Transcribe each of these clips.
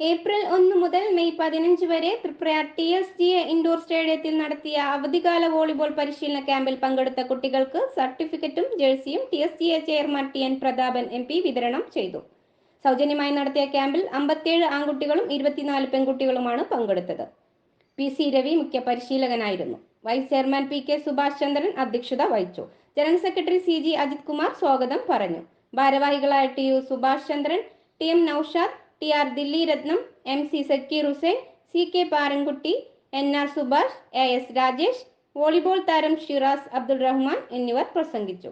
April ഒന്ന് മുതൽ May പതിനഞ്ച് വരെ Triprayar T S G A indoor സ്റ്റേഡിയത്തിൽ നടത്തിയ അവധികാല വോളിബോൾ പരിശീലന ക്യാമ്പിൽ പങ്കെടുത്ത കുട്ടികൾക്ക് സർട്ടിഫിക്കറ്റും ജേഴ്സിയും T S G A chairman T N Prathapan M P വിതരണം ചെയ്തു. സൗജന്യമായി നടത്തിയ ക്യാമ്പിൽ അമ്പത്തിയേഴ് ആൺകുട്ടികളും ഇരുപത്തിനാല് പെൺകുട്ടികളുമാണ് പങ്കെടുത്തത്. പി സി രവി മുഖ്യ പരിശീലകനായിരുന്നു. Vice chairman P K Subhash Chandran അധ്യക്ഷത വഹിച്ചു. General secretary C G Ajith Kumar സ്വാഗതം പറഞ്ഞു. ഭാരവാഹികളായ T U Subhash Chandran T M Naushad T R Dilli Ratnam M C Sakkeer Hussain C K Parankutty N R Subhash A S Rajesh volleyball താരം ഷിറാസ് അബ്ദുൾ റഹ്മാൻ എന്നിവർ പ്രസംഗിച്ചു.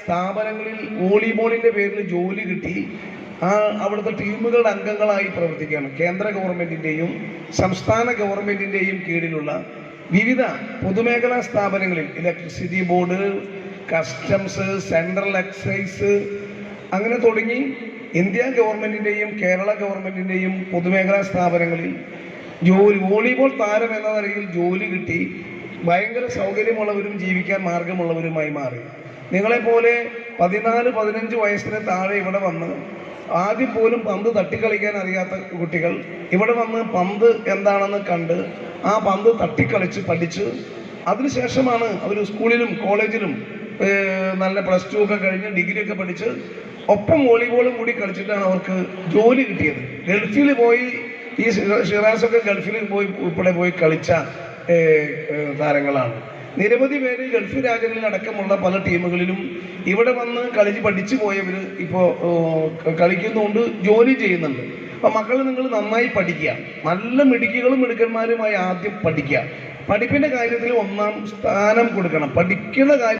സ്ഥാപനങ്ങളിൽ വോളിബോളിന്റെ പേരിൽ ജോലി കിട്ടി. ആ അവിടുത്തെ ടീമുകളുടെ അംഗങ്ങളായി പ്രവർത്തിക്കുകയാണ്. കേന്ദ്ര ഗവൺമെന്റിന്റെയും സംസ്ഥാന ഗവൺമെന്റിന്റെയും കീഴിലുള്ള വിവിധ പൊതുമേഖലാ സ്ഥാപനങ്ങളിൽ electricity board customs central excise അങ്ങനെ തുടങ്ങി ഇന്ത്യ ഗവൺമെന്റിന്റെയും കേരള ഗവൺമെന്റിന്റെയും പൊതുമേഖലാ സ്ഥാപനങ്ങളിൽ ജോലി വോളിബോൾ താരം എന്ന നിലയിൽ ജോലി കിട്ടി. ഭയങ്കര സൗകര്യമുള്ളവരും ജീവിക്കാൻ മാർഗമുള്ളവരുമായി മാറി. നിങ്ങളെപ്പോലെ പതിനാല് പതിനഞ്ച് വയസ്സിന് താഴെ ഇവിടെ വന്ന് ആദ്യം പോലും പന്ത് തട്ടിക്കളിക്കാൻ അറിയാത്ത കുട്ടികൾ ഇവിടെ വന്ന് പന്ത് എന്താണെന്ന് കണ്ട് ആ പന്ത് തട്ടിക്കളിച്ച് പഠിച്ച് അതിനുശേഷമാണ് അവർ സ്കൂളിലും കോളേജിലും നല്ല പ്ലസ് ടു ഒക്കെ കഴിഞ്ഞ് ഡിഗ്രി ഒക്കെ പഠിച്ച് ഒപ്പം വോളിബോളും കൂടി കളിച്ചിട്ടാണ് അവർക്ക് ജോലി കിട്ടിയത്. ഗൾഫിൽ പോയി ഈ ഷിറാസ് ഷിറാസൊക്കെ ഗൾഫിൽ പോയി ഉൾപ്പെടെ പോയി കളിച്ച താരങ്ങളാണ്. നിരവധി പേര് ഗൾഫ് രാജ്യങ്ങളിൽ അടക്കമുള്ള പല ടീമുകളിലും ഇവിടെ വന്ന് കളിച്ച് പഠിച്ചു പോയവർ ഇപ്പോൾ കളിക്കുന്നുണ്ട് ജോലി ചെയ്യുന്നുണ്ട്. അപ്പം മക്കൾ നിങ്ങൾ നന്നായി പഠിക്കുക. നല്ല മിടുക്കികളും മിടുക്കന്മാരുമായി ആദ്യം പഠിക്കുക. പഠിപ്പിന്റെ കാര്യത്തിൽ ഒന്നാം സ്ഥാനം കൊടുക്കണം. പഠിക്കുന്ന കാര്യം